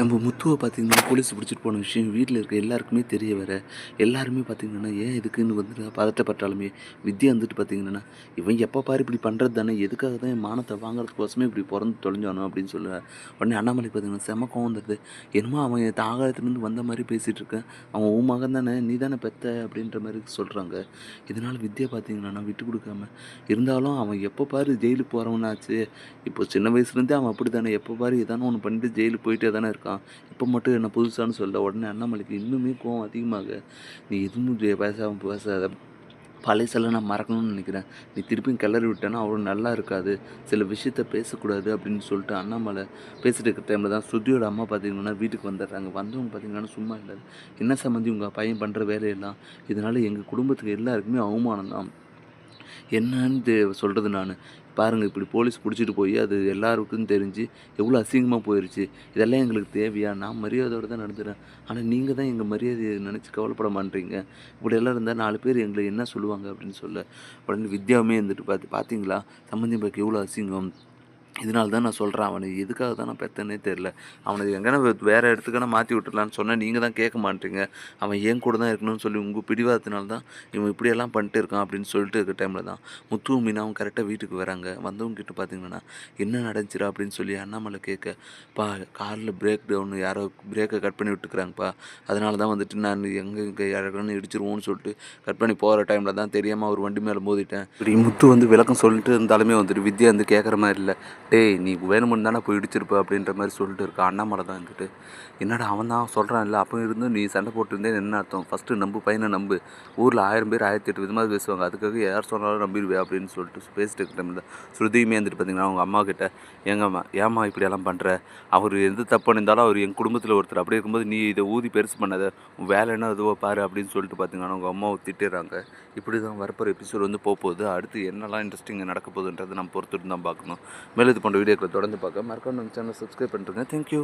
நம்ம முத்துவை பார்த்தீங்கன்னா போலீஸ் பிடிச்சிட்டு போன விஷயம் வீட்டில் இருக்க எல்லாருக்குமே தெரிய வர எல்லாருமே பார்த்தீங்கன்னா ஏன் எதுக்குன்னு வந்து பதட்டப்பட்டாலுமே? வித்யா வந்துட்டு பார்த்தீங்கன்னா இவன் எப்போ பாரு இப்படி பண்ணுறது தானே எதுக்காக தான் என் மானத்தை வாங்குறதுக்கோசமே இப்படி பிறந்து தொலைஞ்சானோ? அப்படின்னு சொல்லுவேன் உடனே அண்ணாமலை பார்த்தீங்கன்னா செம கோவம் வந்துடுது. என்னமோ அவன் என் தாகாலத்துலேருந்து வந்த மாதிரி பேசிகிட்டு இருக்கேன். அவன் உன் மகன் தானே நீ தானே பெத்த? அப்படின்ற மாதிரி சொல்கிறாங்க இதனால் வித்யா பார்த்தீங்கன்னா விட்டு கொடுக்காம இருந்தாலும் அவன் எப்போ பாரு ஜெயிலுக்கு போகிறவனாச்சு இப்போ சின்ன வயசுலேருந்தே அவன் அப்படி தானே எப்போ பாரு ஏதானு ஒன்று பண்ணிட்டு ஜெயிலுக்கு போயிட்டே தானே இருக்கான். இப்போ மட்டும் என்ன புதுசான்னு சொல்ல உடனே அண்ணாமலைக்கு இன்னுமே கோவம் அதிகமாக நீ எதுவும் பேசாமல் பேசாம பேசாத. பழைசெல்லாம் நான் மறக்கணும்னு நினைக்கிறேன். நீ திருப்பியும் கிளறி விட்டேன்னா அவ்வளோ நல்லா இருக்காது. சில விஷயத்த பேசக்கூடாது அப்படின்னு சொல்லிட்டு அண்ணாமலை பேசிட்டு இருக்க டைமில் தான் ஸ்ருதியோட அம்மா பார்த்தீங்கன்னா வீட்டுக்கு வந்துடுறாங்க. வந்தவங்க பார்த்தீங்கன்னா சும்மா இல்லை. என்ன சம்மந்தி உங்கள் பையன் பண்ணுற வேலையெல்லாம்? இதனால் எங்கள் குடும்பத்துக்கு எல்லாருக்குமே அவமானம் தான். என்னன்னு சொல்கிறது நான். பாருங்கள் இப்படி போலீஸ் பிடிச்சிட்டு போய் அது எல்லாருக்கும் தெரிஞ்சு எவ்வளோ அசிங்கமாக போயிடுச்சு இதெல்லாம் எங்களுக்கு தேவையா? நான் மரியாதையோடு தான் நடந்துக்கிறேன் ஆனால் நீங்கள் தான் எங்கள் மரியாதையை நினச்சி கவலைப்பட மாட்டீங்க. இப்படி எல்லாம் இருந்தால் நாலு பேர் எங்களை என்ன சொல்லுவாங்க அப்படின்னு சொல்ல. உடனே வித்யாவுமே இருந்துட்டு பார்த்து பார்த்தீங்களா சம்மந்தி பாக்கு எவ்வளோ அசிங்கம். இதனால தான் நான் சொல்கிறேன் அவனை எதுக்காக தான் நான் பெத்தனே தெரில அவனை எங்கன்னா வேறு இடத்துக்கான மாற்றி விட்டுடலான்னு சொன்னேன் நீங்கள் தான் கேட்க மாட்டீங்க. அவன் ஏன் கூட தான் இருக்கணும்னு சொல்லி உங்கள் பிடிவாதத்தினால தான் இவன் இப்படியெல்லாம் பண்ணிட்டு இருக்கான் அப்படின்னு சொல்லிட்டு இருக்க டைமில் தான் முத்துவும் மீனாவும் கரெக்டாக வீட்டுக்கு வராங்க. வந்தவங்க கிட்ட பார்த்தீங்கன்னா என்ன நடந்துச்சுடா? அப்படின்னு சொல்லி அண்ணாமலை கேட்க பா காரில் பிரேக் டவுன் யாரோ பிரேக்கை கட் பண்ணி விட்டுக்கிறாங்கப்பா அதனால தான் வந்துட்டு நான் எங்கே இங்கே யாருக்கானு இடிச்சிருவோன்னு சொல்லிட்டு கட் பண்ணி போகிற டைமில் தான் தெரியாமல் ஒரு வண்டி மேலே மோதிட்டேன். இப்படி முத்து வந்து விளக்கம் சொல்லிட்டு இருந்தாலுமே வந்துட்டு வித்யா வந்து கேட்குற மாதிரி இல்லை. டேய் நீ வேணுமென்னு தானே போய் இடிச்சிருப்ப அப்படின்ற மாதிரி சொல்லிட்டு இருக்கா. அண்ணாமலை தான் வந்துட்டு என்னடா அவன் தான் சொல்கிறான் இல்லை அப்போ இருந்து நீ சண்டை போட்டுருந்தே என்ன அர்த்தம்? ஃபஸ்ட்டு நம்பு பையனை நம்பு. ஊரில் ஆயிரம் பேர் ஆயிரத்தி எட்டு விதமாக பேசுவாங்க. அதுக்காக யார் சொன்னாலும் நம்பிடுவே அப்படின்னு சொல்லிட்டு பேசிட்டு இருக்க டைமில் ஸ்ருதியுமே வந்துட்டு பார்த்தீங்கன்னா அவங்க அம்மா கிட்ட? ஏங்கம்மா ஏம்மா இப்படியெல்லாம் பண்ணுற அவர் எந்த தப்பு இருந்தாலும் அவர் என் குடும்பத்தில் ஒருத்தர். அப்படி இருக்கும்போது நீ இதை ஊதி பெருசு பண்ணாத. வேலை என்ன அதுவோ பாரு அப்படின்னு சொல்லிட்டு பார்த்தீங்கன்னா அவங்க அம்மாவை திட்டுறாங்க. இப்படி தான் வரப்போகிற எபிசோட் வந்து போகுது அடுத்து என்னெல்லாம் இன்ட்ரெஸ்டிங்காக நடக்க போகுதுன்றதை நம்ம பொறுத்துட்டு தான் பார்க்கணும். மேலும் இது போன்ற வீடியோக்களை தொடர்ந்து பார்க்க மறக்காம நம்ம சேனல் சப்ஸ்கிரைப் பண்ணுறேங்க தேங்க்யூ